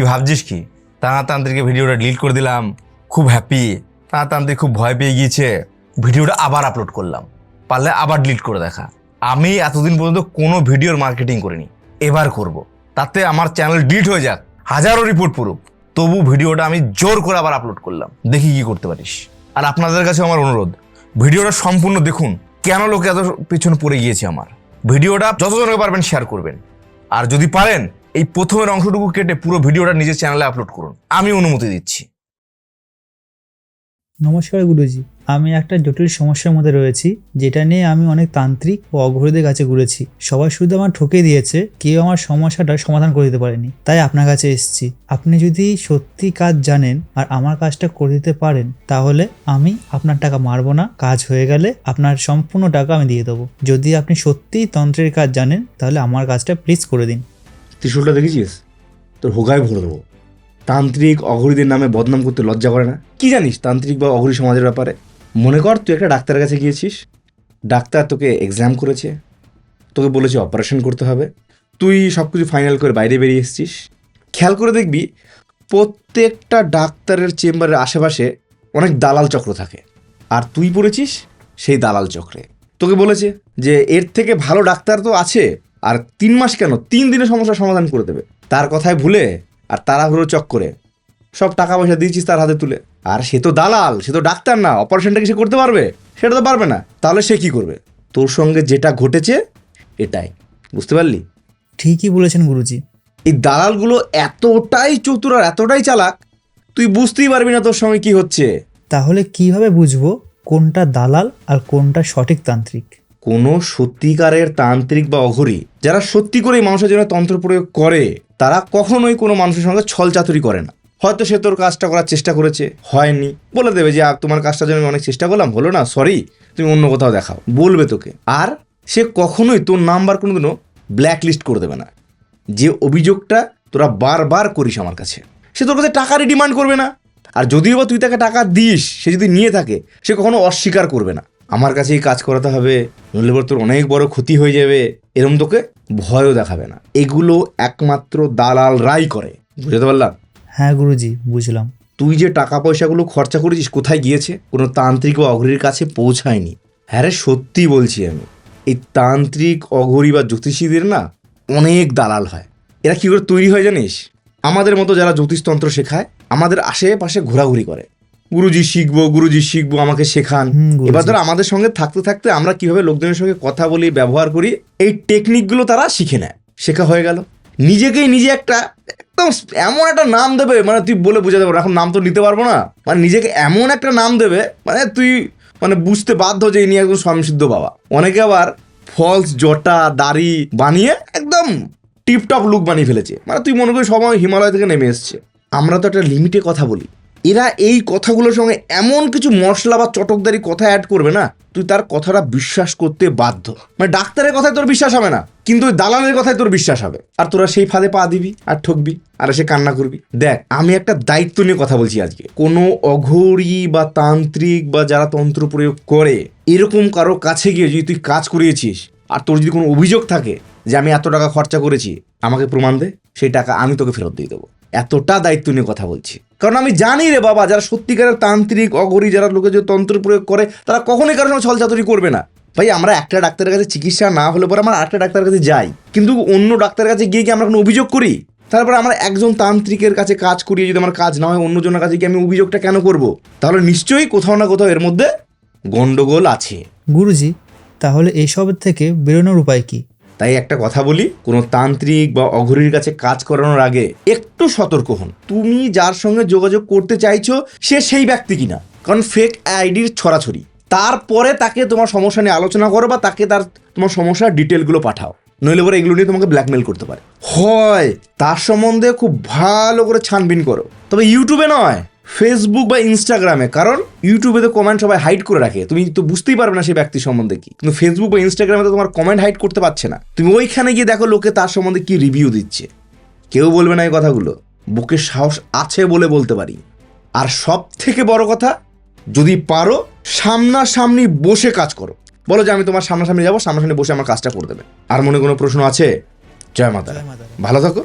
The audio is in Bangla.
কি ভাবছিস কি? তান্ত্রিকের ভিডিওটা ডিলিট করে দিলাম। খুব হ্যাপি তান্ত্রিক খুব ভয় পেয়ে গিয়েছে। ভিডিওটা আবার আপলোড করলাম। পারলে আবার ডিলিট করে দেখা। আমি এতদিন পর্যন্ত কোনো ভিডিওর মার্কেটিং করিনি। এবার করব। তাতে আমার চ্যানেল ডিলিট হয়ে যাক। হাজারো রিপোর্ট পড়ুক। তবু ভিডিওটা আমি জোর করে আবার আপলোড করলাম। দেখি কি করতে পারিস। আর আপনাদের কাছে আমার অনুরোধ, ভিডিওটা সম্পূর্ণ দেখুন। কেন লোকে এত পিছনে পড়ে গিয়েছে আমার? ভিডিওটা যতজনকে পারবেন শেয়ার করবেন। আর যদি পারেন এই প্রথমের অংশটুকু কেটে পুরো ভিডিওটা নিজের চ্যানেলে আপলোড করুন। আমি অনুমতি দিচ্ছি। নমস্কার গুরুজি, আমি একটা জটিল সমস্যার মধ্যে রয়েছি, যেটা নিয়ে আমি অনেক তান্ত্রিক ও অঘরীদের কাছে ঘুরেছি। সবাই শুধু আমার ঠকে দিয়েছে, কেউ আমার সমস্যাটা সমাধান করে দিতে পারেনি। তাই আপনার কাছে এসেছি। আপনি যদি সত্যি কাজ জানেন আর আমার কাজটা করে দিতে পারেন, তাহলে আমি আপনার টাকা মারবো না। কাজ হয়ে গেলে আপনার সম্পূর্ণ টাকা আমি দিয়ে দেবো। যদি আপনি সত্যিই তন্ত্রের কাজ জানেন, তাহলে আমার কাজটা প্লিজ করে দিন। ত্রিশুলটা দেখেছিস? তোর হোগায় ভরে দেবো। তান্ত্রিক অঘরীদের নামে বদনাম করতে লজ্জা করে না? কি জানিস তান্ত্রিক বা অঘরী সমাজের ব্যাপারে? মনে কর তুই একটা ডাক্তারের কাছে গিয়েছিস। ডাক্তার তোকে এক্সাম করেছে। তোকে বলেছে অপারেশন করতে হবে। তুই সব কিছু ফাইনাল করে বাইরে বেরিয়ে এসেছিস। খেয়াল করে দেখবি, প্রত্যেকটা ডাক্তারের চেম্বারের আশেপাশে অনেক দালাল চক্র থাকে। আর তুই পড়েছিস সেই দালাল চক্রে। তোকে বলেছে যে, এর থেকে ভালো ডাক্তার তো আছে। আর তিন মাস কেন? তিন দিনে সমস্যার সমাধান করে দেবে। তার কথায় ভুলে আর তাড়াহুড়ো চক্করে সব টাকা পয়সা দিয়েছিস তার হাতে তুলে। আর সে তো দালাল সে তো ডাক্তার না অপারেশনটা কি সে করতে পারবে? সেটা তো পারবে না। তাহলে সে কি করবে? তোর সঙ্গে যেটা ঘটেছে এটাই। বুঝতে পারলি? ঠিকই বলেছেন গুরুজি। এই দালালগুলো এতটাই চতুর আর এতটাই চালাক তুই বুঝতেই পারবি না তোর সঙ্গে কি হচ্ছে। তাহলে কীভাবে বুঝব কোনটা দালাল আর কোনটা সঠিক তান্ত্রিক? কোনো সত্যিকারের তান্ত্রিক বা অঘরী যারা সত্যি করেই মানুষের জন্য তন্ত্র প্রয়োগ করে তারা কখনোই কোনো মানুষের সঙ্গে ছল চাতুরি করে না। হয়তো সে তোর কাজটা করার চেষ্টা করেছে হয়নি। বলে দেবে যে "আ, তোমার কাজটার জন্য অনেক চেষ্টা করলাম হলো না সরি তুমি অন্য কোথাও দেখাও। বলবে তোকে। আর সে কখনোই তোর নাম্বার কোনোদিনও ব্ল্যাক লিস্ট করে দেবে না। যে অভিযোগটা তোরা বারবার করিস আমার কাছে সে তোর কাছে টাকারই ডিমান্ড করবে না। আর যদিও বা তুই তাকে টাকা দিস সে যদি নিয়ে থাকে সে কখনো অস্বীকার করবে না। আমার কাছেই কাজ করাতে হবে নইলে তোর অনেক বড় ক্ষতি হয়ে যাবে। এরম তোকে ভয়ও দেখাবে না। এগুলো একমাত্র দালাল রাই করে। বুঝতে পারলাম? হ্যাঁ গুরুজি বুঝলাম। তুই যে টাকা পয়সাগুলো খরচা করেছিস কোথায় গিয়েছে? কোনো তান্ত্রিক ও অঘরীর কাছে পৌঁছায়নি। হ্যাঁ রে সত্যি বলছি আমি এই তান্ত্রিক অঘরী বা জ্যোতিষীদের না অনেক দালাল হয়। এরা কি করে তৈরি হয় জানিস? আমাদের মতো যারা জ্যোতিষতন্ত্র শেখায় আমাদের আশেপাশে ঘোরাঘুরি করে। গুরুজি শিখব গুরুজি শিখব আমাকে শেখান। এবার ধর আমাদের সঙ্গে থাকতে থাকতে আমরা কীভাবে লোকজনের সঙ্গে কথা বলি ব্যবহার করি এই টেকনিকগুলো তারা শিখে নেয়। শেখা হয়ে গেল। নিজেকেই নিজে একটা একদম এমন একটা নাম দেবে মানে তুই বলে বোঝাতে পারব না, এখন নাম তো নিতে পারব না। মানে নিজেকে এমন একটা নাম দেবে মানে তুই মানে বুঝতে বাধ্য যে ইনি একদম স্বামীসিদ্ধ বাবা। অনেকে আবার ফলস জটা দাড়ি বানিয়ে একদম টিপটপ লুক বানিয়ে ফেলেছে। মানে তুই মনে করি সবাই হিমালয় থেকে নেমে এসছে। আমরা তো একটা লিমিটে কথা বলি। এরা এই কথাগুলোর সঙ্গে এমন কিছু মশলা বা চটকদারি কথা অ্যাড করবে না। তুই তার কথাটা বিশ্বাস করতে বাধ্য। মানে ডাক্তারের কথায় তোর বিশ্বাস হবে না, কিন্তু ওই দালালের কথায় তোর বিশ্বাস হবে। আর তোরা সেই ফাঁদে পা দিবি, আর ঠকবি, আর এসে কান্না করবি। দেখ, আমি একটা দায়িত্ব নিয়ে কথা বলছি আজকে। কোনো অঘরী বা তান্ত্রিক বা যারা তন্ত্র প্রয়োগ করে, এরকম কারও কাছে গিয়ে যদি তুই কাজ করিয়েছিস, আর তোর যদি কোনো অভিযোগ থাকে যে আমি এত টাকা খরচা করেছি, আমাকে প্রমাণ দে, সেই টাকা আমি তোকে ফেরত দিয়ে দেবো। এতটা দায়িত্ব নিয়ে কথা বলছি। কারণ আমি জানি রে বাবা, যারা সত্যিকারের তান্ত্রিক অগরি যারা লোকে যে তন্ত্র প্রয়োগ করে, তারা কখনোই সঙ্গে ছলচাতুরি করবে না। ভাই, আমরা একটা ডাক্তারের কাছে চিকিৎসা না হলে পরে আমরা আরেকটা ডাক্তারের কাছে যাই। কিন্তু অন্য ডাক্তারের কাছে গিয়ে কি আমরা কোনো অভিযোগ করি? তারপরে আমরা একজন তান্ত্রিকের কাছে কাজ করিয়ে যদি আমার কাজ না হয়, অন্যজনের কাছে গিয়ে আমি অভিযোগটা কেন করব? তাহলে নিশ্চয়ই কোথাও না কোথাও এর মধ্যে গন্ডগোল আছে। গুরুজি, তাহলে এইসবের থেকে বেরোনোর উপায় কি? তাই একটা কথা বলি, কোনো তান্ত্রিক বা অঘরীর কাছে কাজ করানোর আগে একটু সতর্ক হন। তুমি যার সঙ্গে যোগাযোগ করতে চাইছো, সে সেই ব্যক্তি কিনা? কারণ ফেক আইডির ছড়াছড়ি। তারপরে তাকে তোমার সমস্যা নিয়ে আলোচনা করো বা তাকে তার তোমার সমস্যার ডিটেলগুলো পাঠাও। নইলে পরে এগুলো নিয়ে তোমাকে ব্ল্যাকমেল করতে পারে। হয়, তার সম্বন্ধে খুব ভালো করে ছানবিন করো। তবে ইউটিউবে নয়। ফেসবুক বা ইনস্টাগ্রামে কারণ ইউটিউবে তো কমেন্ট সবাই হাইড করে রাখে। তুমি তো বুঝতেই পারবে না সেই ব্যক্তি সম্বন্ধে কি। কিন্তু ফেসবুক বা ইনস্টাগ্রামে তো তোমার কমেন্ট হাইড করতে পারছে না। তুমি ওইখানে গিয়ে দেখো লোকে তার সম্বন্ধে কি রিভিউ দিচ্ছে। কেউ বলবে না এই কথাগুলো। বুকে সাহস আছে বলে বলতে পারি। আর সব থেকে বড় কথা যদি পারো সামনাসামনি বসে কাজ করো। বলো যে আমি তোমার সামনাসামনি যাব সামনাসামনি বসে আমার কাজটা করে দেবে। আর মনে কোনো প্রশ্ন আছে? জয় মাতা ভালো থাকো।